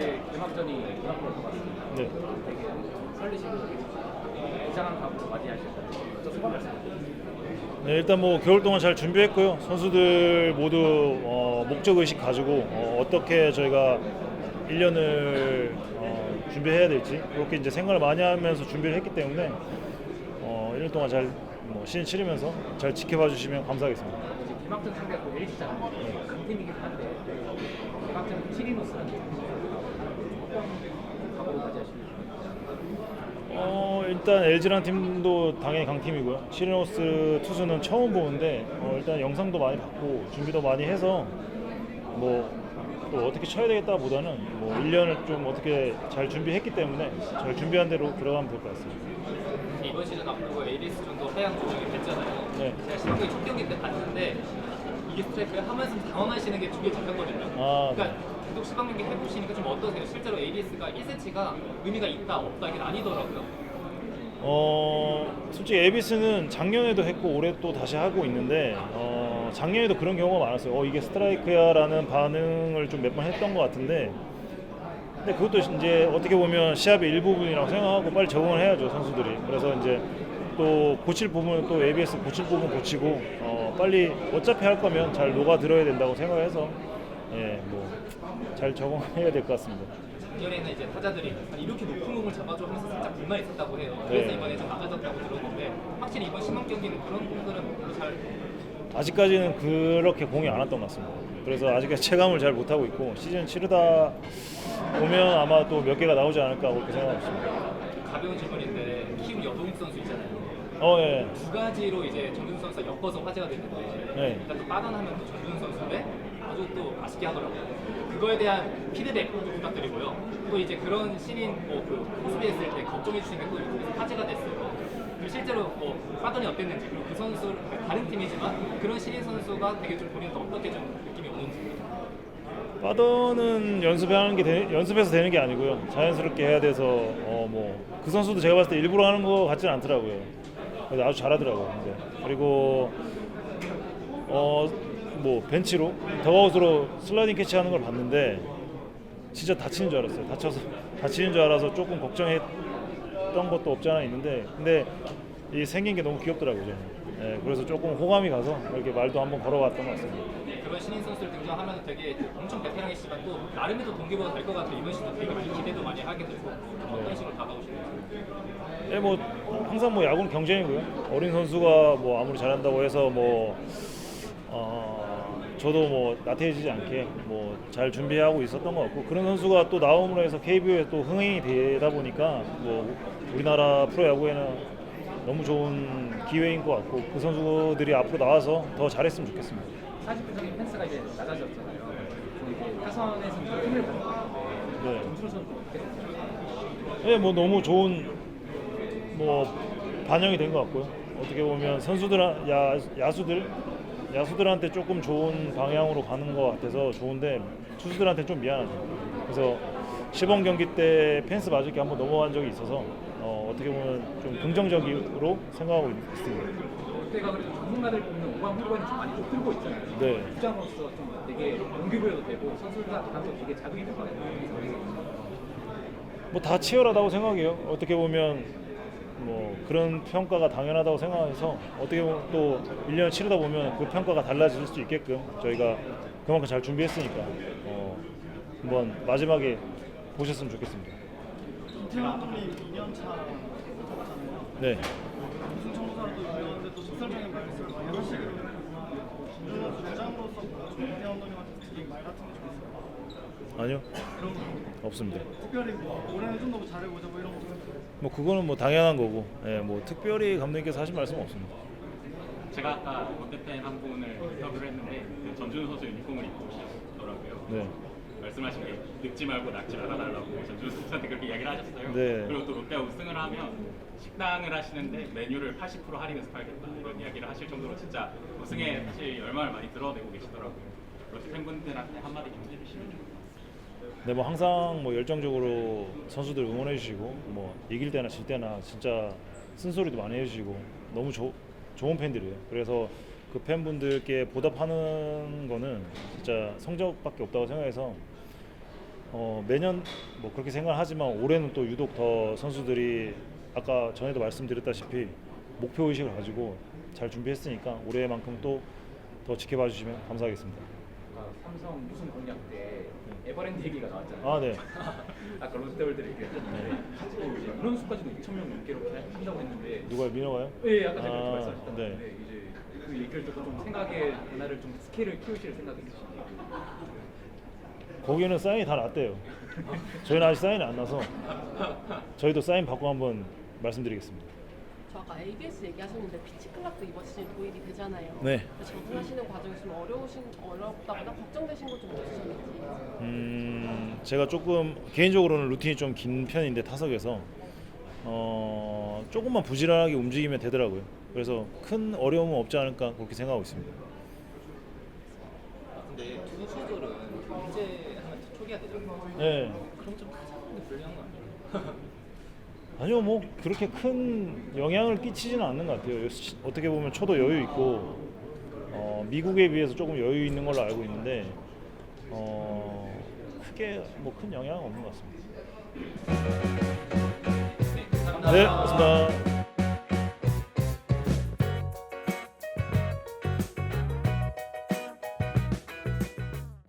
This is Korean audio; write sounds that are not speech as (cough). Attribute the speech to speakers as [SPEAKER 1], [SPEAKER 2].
[SPEAKER 1] 이제 개막전이 눈앞으로 다가왔습니다.
[SPEAKER 2] 네.
[SPEAKER 1] 되게 설레시고 이상한 건데 먼저 소감 말씀해주세요.
[SPEAKER 2] 네, 일단 뭐 겨울 동안 잘 준비했고요. 선수들 모두 어, 목적 의식 가지고 어, 떻게 저희가 1년을 어, 준비해야 될지 그렇게 이제 생각을 많이 하면서 준비를 했기 때문에 어, 1년 동안 잘 뭐, 시즌 치르면서 잘 지켜봐 주시면 감사하겠습니다.
[SPEAKER 1] 이제 개막전 상대가 또 LG잖아요. 강팀이긴 한데 개막전 7위노스라는 어떤 각오로 맞이하시는지
[SPEAKER 2] 어, 일단 LG라는 팀도 당연히 강팀이고요. 시리노스 투수는 처음 보는데 어, 일단 영상도 많이 봤고 준비도 많이 해서 뭐 또 어떻게 쳐야 되겠다 보다는 뭐 1년을 좀 어떻게 잘 준비했기 때문에 잘 준비한 대로 들어가면 될 것 같습니다.
[SPEAKER 3] 이번 시즌 앞두고 ABS 정도 하향 조정이 됐잖아요.
[SPEAKER 2] 네.
[SPEAKER 3] 제가 시범이 첫 경기 때 봤는데 이게 스트라이크 하면서 당황하시는 게두개 잡혔거든요.
[SPEAKER 2] 아,
[SPEAKER 3] 그러니까 시범 경기 해보시니까 좀 어떠세요? 실제로 ABS가 1cm가 의미가 있다 없다 이게 아니더라고요.
[SPEAKER 2] 어, 솔직히 에비스는 작년에도 했고 올해 또 다시 하고 있는데 어, 작년에도 그런 경우가 많았어요. 어, 이게 스트라이크야라는 반응을 좀 몇 번 했던 것 같은데 근데 그것도 이제 어떻게 보면 시합의 일부분이라고 생각하고 빨리 적응을 해야죠 선수들이. 그래서 이제 또 고칠 부분은 또 ABS 고칠 부분 고치고 어, 빨리 어차피 할 거면 잘 녹아 들어야 된다고 생각해서 예, 뭐 잘 적응해야 될 것 같습니다.
[SPEAKER 3] 작년에는 이제 타자들이 이렇게 높은 공을 잡아줘 하면서 살짝 불만이 있었다고 해요. 그래서
[SPEAKER 2] 네.
[SPEAKER 3] 이번에 좀 나아졌다고 들었는데 확실히 이번 시범 경기는 그런 공들은 별로 잘
[SPEAKER 2] 아직까지는 그렇게 공이 안 왔던 것 같습니다. 그래서 아직까지 체감을 잘 못하고 있고 시즌 치르다 보면 아마 또 몇 개가 나오지 않을까 그렇게 생각하고 있습니다.
[SPEAKER 3] 가벼운 질문인데 키움 여동욱 선수 있잖아요.
[SPEAKER 2] 어, 예.
[SPEAKER 3] 두 가지로 이제 정준 선수가 엮어서 화제가 됐는데
[SPEAKER 2] 네.
[SPEAKER 3] 일단 또 빠던하면 또 정준 선수인데 아주 또 맛있게 하더라고요. 그거에 대한 피드백도 부탁드리고요. 또 이제 그런 신인 뭐그 모습이 했을 때 걱정해 주시는 게또 유튜브에서 화제가 됐어요. 실제로 뭐 빠던이 어땠는지 그리고 그 선수 다른 팀이지만 그런 신인 선수가 되게 좀 본인한테 어떻게 좀 느낌이 오는지
[SPEAKER 2] 빠더는 연습하는 게 되- 연습해서 되는 게 아니고요. 자연스럽게 해야 돼서 어뭐그 선수도 제가 봤을 때 일부러 하는 거 같지는 않더라고요. 그래서 아주 잘하더라고요. 근데. 그리고 어 뭐 벤치로 더아웃으로 슬라이딩 캐치하는 걸 봤는데 진짜 다치는 줄 알았어요. 다쳐서 다치는 줄 알아서 조금 걱정했던 것도 없지 않아 있는데 근데 이 생긴 게 너무 귀엽더라고요. 저는. 예, 그래서 조금 호감이 가서 이렇게 말도 한번 걸어봤던 것 같습니다.
[SPEAKER 3] 그런 신인 선수를 등장하면 되게 엄청 베테랑이시지만 또 나름의 또 동기부여가 될 것 같아요. 이번 시즌 되게 많이 기대도 많이 하게 되고 어떤 식으로 다가오시는지
[SPEAKER 2] 네, 뭐 항상 뭐 야구는 경쟁이고요. 어린 선수가 뭐 아무리 잘한다고 해서 뭐 어, 저도 뭐 나태해지지 않게 뭐 잘 준비하고 있었던 것 같고 그런 선수가 또 나옴으로 해서 KBO에 또 흥행이 되다 보니까 뭐 우리나라 프로야구에는 너무 좋은 기회인 것 같고 그 선수들이 앞으로 나와서 더 잘했으면 좋겠습니다.
[SPEAKER 1] 40%적인 펜스가 이제 낮아졌잖아요. 이게 타선에서 좀 힘을
[SPEAKER 2] 네.
[SPEAKER 1] 생각하세요?
[SPEAKER 2] 네, 뭐 너무 좋은 뭐 반영이 된 것 같고요. 어떻게 보면 선수들 야 야수들 야수들한테 조금 좋은 방향으로 가는 것 같아서 좋은데 투수들한테 좀 미안하죠. 그래서 시범 경기 때 펜스 맞을 게 한번 넘어간 적이 있어서 어, 어떻게 보면 좀 긍정적으로 생각하고 있습니다.
[SPEAKER 1] 롯데가 그래도 전문가들 뽑는 오방 후보에는 좀 많이 좀 들고 있잖아요.
[SPEAKER 2] 네.
[SPEAKER 1] 입장으로서 좀 되게 동기부여도 되고 선수들한테 되게 자극이 될것 같아요.
[SPEAKER 2] 뭐 다 치열하다고 생각해요. 어떻게 보면 뭐 그런 평가가 당연하다고 생각해서 어떻게 보면 또 1년 치르다 보면 그 평가가 달라질 수 있게끔 저희가 그만큼 잘 준비했으니까 어, 한번 마지막에 보셨으면 좋겠습니다.
[SPEAKER 4] 김태형 감독님 2년 차.
[SPEAKER 2] 네.
[SPEAKER 4] 우승 청소사도 유명한데 또 직설적인 말씀을 많이 김준호 주장으로서 김태형 감독님한테 드린 말 같은 거좀 있어요?
[SPEAKER 2] 아니요. 없습니다.
[SPEAKER 4] 특별히 뭐 올해는 좀더 잘해보자 뭐 이런 거
[SPEAKER 2] 뭐 그거는 뭐 당연한 거고, 예, 뭐 특별히 감독님께서 하신 말씀 은 없습니다.
[SPEAKER 5] 제가 아까 롯데팬 한 분을 인터뷰를 했는데 그 전준우 선수 유니폼을 입고 오시더라고요.
[SPEAKER 2] 네.
[SPEAKER 5] 말씀하신 게 늙지 말고 낙지 말아달라고 전준우 선수한테 그렇게 이야기를 하셨어요.
[SPEAKER 2] 네.
[SPEAKER 5] 그리고 또 롯데가 우승을 하면 식당을 하시는데 메뉴를 80% 할인해서 팔겠다 이런 이야기를 하실 정도로 진짜 우승에 사실 열망을 많이 드러내고 계시더라고요. 롯데 팬분들한테 한마디 좀 해주시면 같 습니다.
[SPEAKER 2] 네, 뭐 항상 뭐 열정적으로 선수들 응원해 주시고 뭐 이길 때나 질 때나 진짜 쓴소리도 많이 해주시고 너무 조, 좋은 팬들이에요. 그래서 그 팬분들께 보답하는 거는 진짜 성적밖에 없다고 생각해서 어, 매년 뭐 그렇게 생각하지만 올해는 또 유독 더 선수들이 아까 전에도 말씀드렸다시피 목표 의식을 가지고 잘 준비했으니까 올해만큼 또 더 지켜봐 주시면 감사하겠습니다.
[SPEAKER 1] 삼성 우승 공략 때 에버랜드 얘기가 나왔잖아요.
[SPEAKER 2] 아 네.
[SPEAKER 1] 아까 롯데월드 얘기했는데 또 이제 그런 수까지도 2천 명 넘게 이렇게 한다고 했는데
[SPEAKER 2] 누가요? 민호가요?
[SPEAKER 1] 예, 아까 제가
[SPEAKER 2] 아,
[SPEAKER 1] 그렇게 말씀하셨던데
[SPEAKER 2] 네.
[SPEAKER 1] 이제 그 얘기를 조금 좀 생각의 변화를 좀 스케일을 키우실 생각이 있으신지
[SPEAKER 2] 거기는 사인이 다 났대요. 저희는 아직 사인이 안 나서 저희도 사인 받고 한번 말씀드리겠습니다.
[SPEAKER 6] 저 아까 ABS 얘기하셨는데 피치 클락도 이번 시즌 도입이 되잖아요.
[SPEAKER 2] 네.
[SPEAKER 6] 적응하시는 과정에서 좀 어려우신 어렵다거나 걱정되신 것좀 없으셨는지.
[SPEAKER 2] 음, 제가 조금 개인적으로는 루틴이 좀 긴 편인데 타석에서 어, 조금만 부지런하게 움직이면 되더라고요. 그래서 큰 어려움은 없지 않을까 그렇게 생각하고 있습니다.
[SPEAKER 3] 근데 투수들은 문제하면 초기화 되잖아요.
[SPEAKER 2] 네.
[SPEAKER 3] 그럼 좀 타자분이 불리한 거 아니에요? (laughs)
[SPEAKER 2] 아니요, 뭐 그렇게 큰 영향을 끼치지는 않는 것 같아요. 시- 어떻게 보면 초도 여유 있고 어, 미국에 비해서 조금 여유 있는 걸로 알고 있는데 어, 크게 뭐 큰 영향은 없는 것 같습니다.
[SPEAKER 3] 네.
[SPEAKER 2] 네, 고맙습니다.